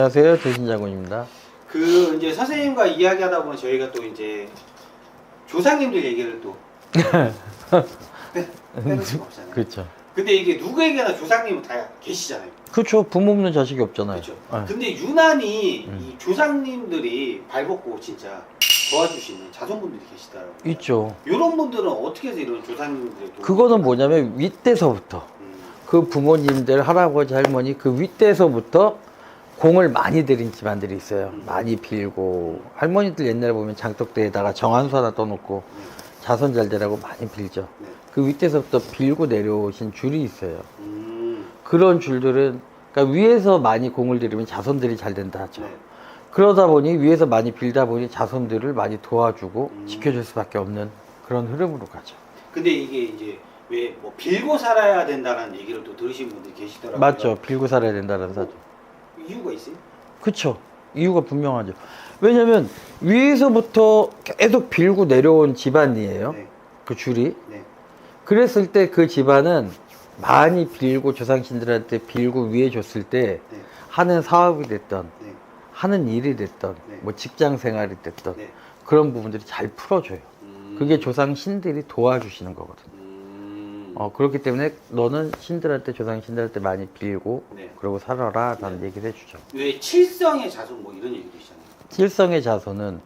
안녕하세요. 대신장군입니다. 그 이제 선생님과 이야기하다 보면 저희가 또 이제 조상님들 얘기를 또 빼- 빼놓을 수가 없잖아요. 그렇죠. 근데 이게 누구에게나 조상님은 다 계시잖아요. 그렇죠. 부모 없는 자식이 없잖아요. 그렇죠. 네. 근데 유난히 음. 이 조상님들이 발벗고 진짜 도와주시는 자손분들이 계시더라고요. 있죠. 이런 분들은 어떻게 해서 이런 조상님들의 도움을 그거는 뭐냐면 윗대서부터 음, 그 부모님들 할아버지 할머니 그 윗대서부터 공을 많이 들인 집안들이 있어요. 음. 많이 빌고 할머니들 옛날에 보면 장독대에다가 정한수 하나 떠놓고 네. 자손 잘 되라고 많이 빌죠. 네. 그 윗대서부터 빌고 내려오신 줄이 있어요. 음, 그런 줄들은 그러니까 위에서 많이 공을 들이면 자손들이 잘 된다 하죠. 네. 그러다 보니 위에서 많이 빌다 보니 자손들을 많이 도와주고 음. 지켜줄 수밖에 없는 그런 흐름으로 가죠. 근데 이게 이제 왜 뭐 빌고 살아야 된다는 얘기를 또 들으신 분들이 계시더라고요. 맞죠. 빌고 살아야 된다는 사죠. 이유가 있어요? 그쵸. 이유가 분명하죠. 왜냐면 위에서부터 계속 빌고 내려온 집안이에요. 네. 그 줄이. 네. 그랬을 때 그 집안은 많이 빌고 조상신들한테 빌고 위에 줬을 때 네. 하는 사업이 됐던 네. 하는 일이 됐던 네. 뭐 직장 생활이 됐던 네. 그런 부분들이 잘 풀어줘요. 음. 그게 조상 신들이 도와주시는 거거든요. 음. 어, 그렇기 때문에 너는 신들한테 조상 신들한테 많이 빌고 네. 그러고 살아라 라는 네. 얘기를 해주죠. 왜 칠성의 자손 뭐 이런 얘기도 있잖아요. 칠성의 자손은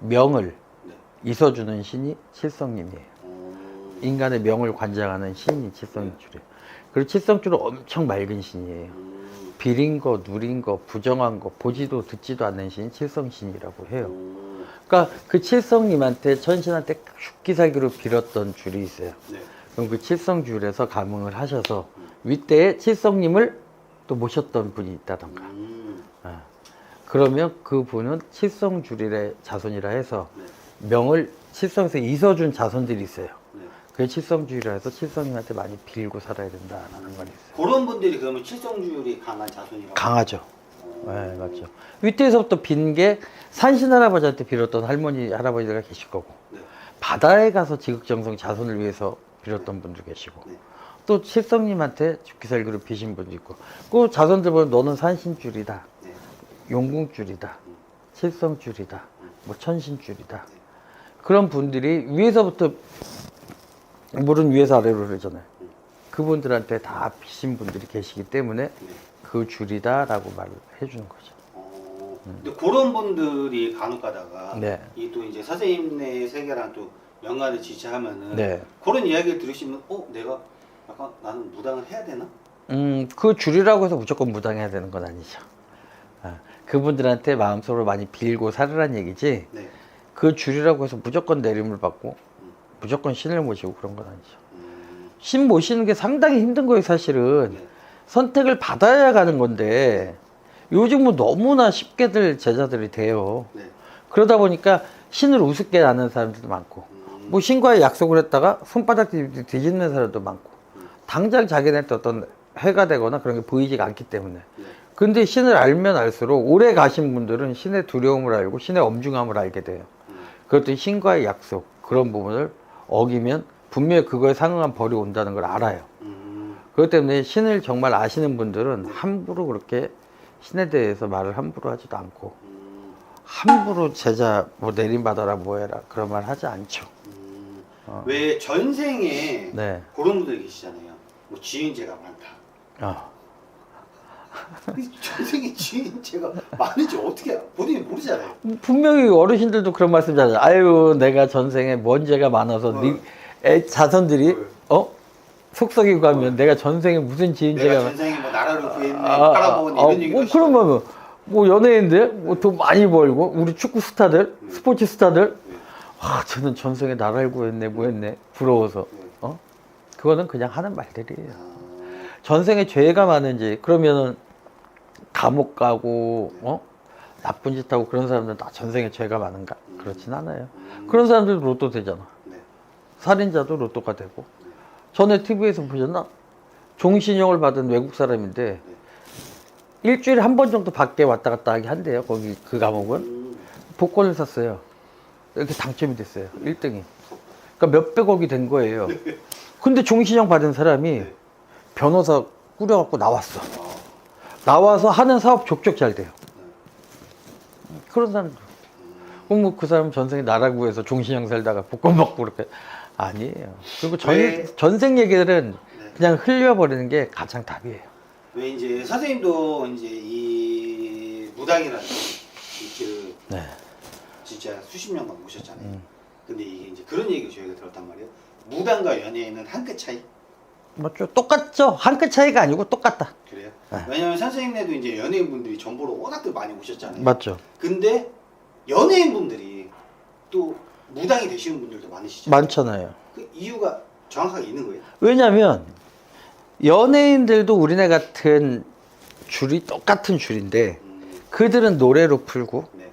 명을 네. 있어주는 신이 칠성님이에요. 어. 인간의 명을 관장하는 신이 칠성줄이에요. 그리고 칠성줄은 엄청 맑은 신이에요. 음. 비린 거, 누린 거, 부정한 거, 보지도 듣지도 않는 신이 칠성신이라고 해요. 오. 그러니까 그 칠성님한테 천신한테 죽기 살기로 빌었던 줄이 있어요. 네. 그럼 그 칠성줄에서 감흥을 하셔서 윗대에 칠성님을 또 모셨던 분이 있다던가. 음. 아. 그러면 그 분은 칠성줄의 자손이라 해서 네. 명을 칠성에서 있어준 자손들이 있어요. 네. 그게 칠성줄이라 해서 칠성님한테 많이 빌고 살아야 된다는 건 있어요. 그런 분들이 그러면 칠성주율이 강한 자손이라고. 강하죠. 어. 네, 맞죠. 윗대에서부터 빈 게 산신 할아버지한테 빌었던 할머니, 할아버지가 계실 거고, 네. 바다에 가서 지극정성 자손을 위해서 빌었던 분도 계시고, 네. 또 칠성님한테 죽기 살기로 비신 분도 있고, 그 자손들 보면 너는 산신줄이다, 네. 용궁줄이다, 음. 칠성줄이다, 음. 뭐 천신줄이다. 네. 그런 분들이 위에서부터 물은 위에서 아래로 흐르잖아요. 음. 그분들한테 다 비신 분들이 계시기 때문에 네. 그 줄이다 라고 말을 해주는 거죠. 어. 근데 그런 분들이 간혹 가다가 음. 네. 이또 이제 선생님네 세계랑 또 연관을 지지하면은 네. 그런 이야기를 들으시면 어 내가 약간 나는 무당을 해야 되나? 음, 그 줄이라고 해서 무조건 무당해야 되는 건 아니죠. 아, 그분들한테 마음속으로 많이 빌고 살으란 얘기지, 네. 그 줄이라고 해서 무조건 내림을 받고, 음. 무조건 신을 모시고 그런 건 아니죠. 음. 신 모시는 게 상당히 힘든 거예요, 사실은. 네. 선택을 받아야 가는 건데, 요즘은 너무나 쉽게들 제자들이 돼요. 네. 그러다 보니까 신을 우습게 아는 사람들도 많고, 음. 뭐 신과의 약속을 했다가 손바닥 뒤- 뒤집는 사람도 많고, 음. 당장 자기네한테 어떤 해가 되거나 그런 게 보이지가 않기 때문에. 네. 근데 신을 알면 알수록 오래 가신 분들은 신의 두려움을 알고 신의 엄중함을 알게 돼요. 음. 그것도 신과의 약속 그런 부분을 어기면 분명히 그거에 상응한 벌이 온다는 걸 알아요. 음. 그렇기 때문에 신을 정말 아시는 분들은 함부로 그렇게 신에 대해서 말을 함부로 하지도 않고 음. 함부로 제자 뭐 내림받아라 뭐해라 그런 말 하지 않죠. 음. 어. 왜 전생에 네. 그런 분들 계시잖아요. 뭐 지인제가 많다. 어. 이 전생에 지인제가 많은지 어떻게 본인이 모르잖아요. 분명히 어르신들도 그런 말씀 하잖아요. 아유, 내가 전생에 먼 죄가 많아서 어. 네 애, 자손들이 어. 어 속썩이고 가면 내가 전생에 무슨 지은 내가 전생에 뭐 나라를 구했네, 아, 팔아먹은 아, 이런 아, 얘기도 뭐 하시잖아요. 그런 거면 뭐 연예인들 뭐 돈 많이 벌고 우리 축구 스타들 음. 스포츠 스타들 네. 와 저는 전생에 나라를 구했네 뭐 했네 부러워서 네. 어 그거는 그냥 하는 말들이에요. 아, 전생에 죄가 많은지 그러면은 감옥 가고 어 나쁜 짓 하고 그런 사람들은 다 전생에 죄가 많은가 그렇진 않아요. 음. 그런 사람들도 로또 되잖아. 네. 살인자도 로또가 되고. 전에 TV에서 보셨나? 종신형을 받은 외국 사람인데 일주일에 한 번 정도 밖에 왔다 갔다 하게 한대요. 거기 그 감옥은 음. 복권을 샀어요. 이렇게 당첨이 됐어요. 1등이. 그러니까 몇백억이 된 거예요. 근데 종신형 받은 사람이 네. 변호사 꾸려갖고 나왔어. 나와서 하는 사업 족족 잘 돼요. 그런 사람들. 그럼 뭐 그 사람 전생에 나라구에서 종신형 살다가 복권 받고 그렇게 아니에요. 그리고 전, 왜? 전생 얘기들은 네. 그냥 흘려버리는 게 가장 답이에요. 왜 이제 선생님도 이제 이 무당이라는 이 길을 네. 진짜 수십 년간 모셨잖아요. 음. 근데 이게 이제 그런 얘기를 저희가 들었단 말이에요. 무당과 연예인은 한 끗 차이. 맞죠? 똑같죠? 한 끗 차이가 아니고 똑같다. 그래요? 네. 왜냐면 선생님네도 이제 연예인분들이 전보로 워낙들 많이 오셨잖아요. 맞죠? 근데 연예인분들이 또 무당이 되시는 분들도 많으시잖아요. 많잖아요. 그 이유가 정확하게 있는 거예요. 왜냐면 연예인들도 우리네 같은 줄이 똑같은 줄인데 음, 그들은 노래로 풀고 네,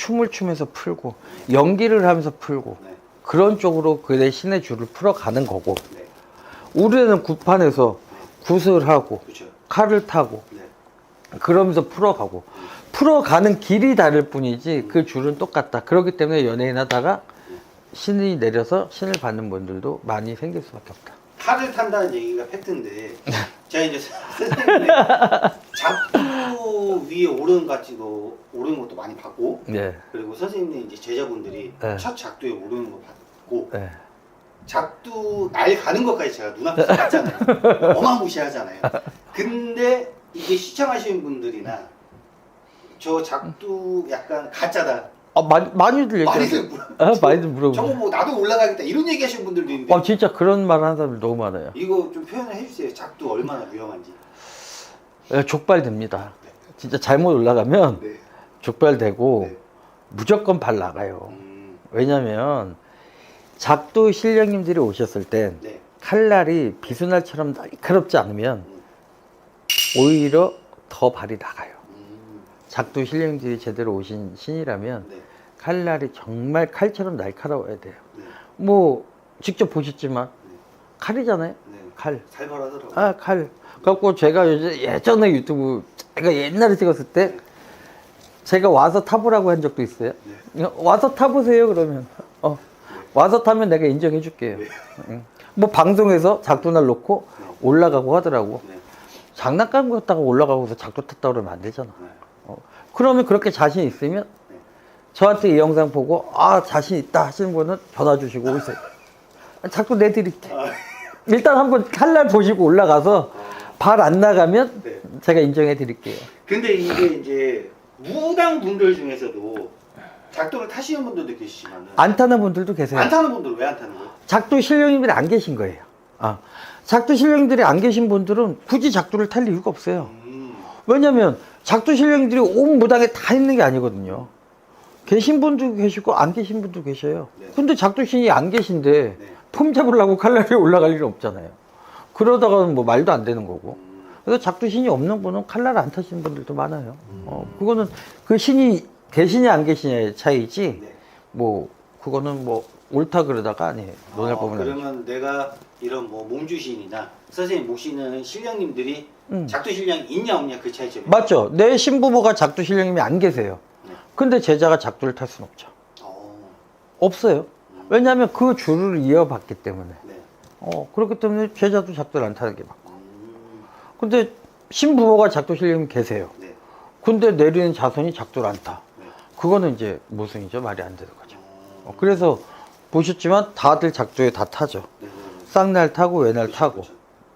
춤을 추면서 풀고 연기를 하면서 풀고 네, 그런 쪽으로 그의 신의 줄을 풀어가는 거고 네, 우리는 구판에서 굿을 하고 그렇죠. 칼을 타고 네, 그러면서 풀어가고 풀어가는 길이 다를 뿐이지 그 줄은 똑같다. 그렇기 때문에 연예인 하다가 신이 내려서 신을 받는 분들도 많이 생길 수밖에 없다. 칼을 탄다는 얘기가 팩트인데 제가 이제 선생님의 작두 위에 오르는 같지도 오르는 것도 많이 봤고 네. 그리고 선생님의 이제 제자분들이 네. 첫 작두에 오르는 거 봤고 네. 작두 날 가는 것까지 제가 눈앞에서 봤잖아요. 어마무시하잖아요. 근데 이게 시청하시는 분들이나 저 작두 약간 가짜다. 아, 많이, 많이들 얘기하죠. 많이들 물어. 아, 많이들 저거 물어보죠. 뭐 나도 올라가겠다 이런 얘기 하시는 분들도 있는데 아, 진짜 그런 말 하는 사람들 너무 많아요. 이거 좀 표현을 해주세요. 작두 얼마나 위험한지. 예, 족발됩니다. 진짜 잘못 올라가면 네. 족발되고 네. 무조건 발 나가요. 음, 왜냐면 작두 신령님들이 오셨을 땐 네. 칼날이 비수날처럼 날카롭지 않으면 오히려 더 발이 나가요. 음, 작두 신령님들이 제대로 오신 신이라면 네. 칼날이 정말 칼처럼 날카로워야 돼요. 네. 뭐 직접 보셨지만 칼이잖아요. 네. 칼. 살벌하더라고요. 아 칼. 갖고 제가 요즘 예전에 유튜브 제가 옛날에 찍었을 때 제가 와서 타보라고 한 적도 있어요. 네. 와서 타보세요 그러면 어 와서 타면 내가 인정해 줄게요. 네. 응. 뭐 방송에서 작두날 놓고 네. 올라가고 하더라고. 네. 장난감 갖다가 올라가고서 작두 탔다 그러면 안 되잖아. 네. 어. 그러면 그렇게 자신 있으면 네. 저한테 이 영상 보고 아 자신 있다 하시는 분은 전화 주시고 오세요. 자꾸 내드릴게. 아, 일단 한번 칼날 보시고 올라가서 발 안 나가면 네. 제가 인정해 드릴게요. 근데 이게 이제 무당 분들 중에서도 작두를 타시는 분들도 계시지만 안 타는 분들도 계세요. 안 타는 분들 은 왜 안 타는 거예요? 작두 신령님들이 안 계신 거예요. 아, 작두 신령님들이 안 계신 분들은 굳이 작두를 탈 이유가 없어요. 음, 왜냐면 작두 신령님들이 온 무당에 다 있는 게 아니거든요. 계신 분도 계시고 안 계신 분도 계셔요. 네. 근데 작두 신이 안 계신데 네. 폼 잡으려고 칼날이 올라갈 일은 없잖아요. 그러다가는 뭐 말도 안 되는 거고. 음, 그래서 작두 신이 없는 분은 칼날 안 타시는 분들도 많아요. 어, 그거는 그 신이 계시냐 안 계시냐의 차이지, 네. 뭐, 그거는 뭐, 옳다 그러다가 아니에요. 논할 어, 법은 아니죠. 그러면 내가 이런 뭐 몸주신이나 선생님 모시는 신령님들이 음. 작두 신령이 있냐 없냐 그 차이점이 맞죠? 내 신부모가 작두 신령님이 안 계세요. 네. 근데 제자가 작두를 탈 수는 없죠. 어, 없어요. 왜냐하면 그 줄을 이어받기 때문에. 네. 어, 그렇기 때문에 제자도 작두를 안 타는 게 맞고. 음, 근데 신부모가 작두 신령님 계세요. 네. 근데 내리는 자손이 작두를 안 타. 네. 그거는 이제 모순이죠. 말이 안 되는 거죠. 어, 어, 그래서 보셨지만 다들 작두에 다 타죠. 네, 네, 네. 쌍날 타고 외날 그렇죠, 타고. 그렇죠.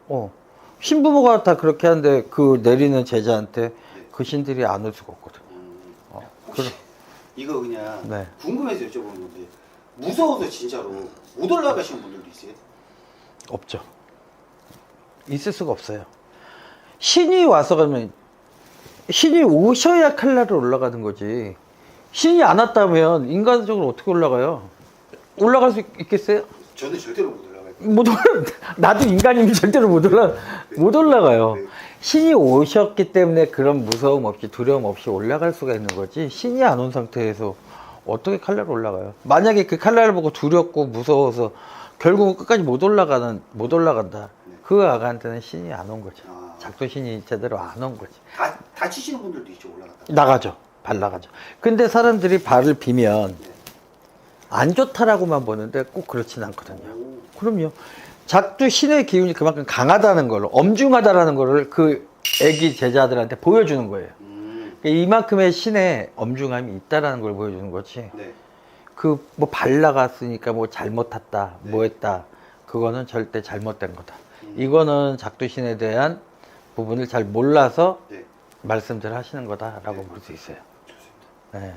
어. 신부모가 다 그렇게 하는데 그 내리는 제자한테 네. 그 신들이 안 올 수가 없거든. 음, 어. 그래. 이거 그냥 네. 궁금해서 여쭤보는 건데 무서워서 진짜로 못 올라가시는 분들도 있어요? 없죠. 있을 수가 없어요. 신이 와서 가면 신이 오셔야 칼날을 올라가는 거지. 신이 안 왔다면 인간적으로 어떻게 올라가요? 올라갈 수 있- 있겠어요? 저는 절대로 못 올라갈 거예요. 못 올라. 나도 인간이면 절대로 못 올라 못 올라가요. 네. 신이 오셨기 때문에 그런 무서움 없이 두려움 없이 올라갈 수가 있는 거지. 신이 안 온 상태에서 어떻게 칼날 올라가요? 만약에 그 칼날을 보고 두렵고 무서워서 결국 끝까지 못 올라가는 못 올라간다. 네. 그 아가한테는 신이 안 온 거죠. 아. 작도 신이 제대로 안 온 거지. 다 다치시는 분들도 있죠 올라갔다. 나가죠. 발 나가죠. 근데 사람들이 발을 비면 안 좋다라고만 보는데 꼭 그렇진 않거든요. 오, 그럼요. 작두 신의 기운이 그만큼 강하다는 걸, 엄중하다라는 거를 그 애기 제자들한테 보여주는 거예요. 음. 그러니까 이만큼의 신의 엄중함이 있다라는 걸 보여주는 거지. 네. 그 뭐발 나갔으니까 뭐 잘못했다, 네. 뭐 했다. 그거는 절대 잘못된 거다. 음. 이거는 작두신에 대한 부분을 잘 몰라서 네. 말씀들 하시는 거다라고 네. 볼수 있어요. 좋습니다. 네.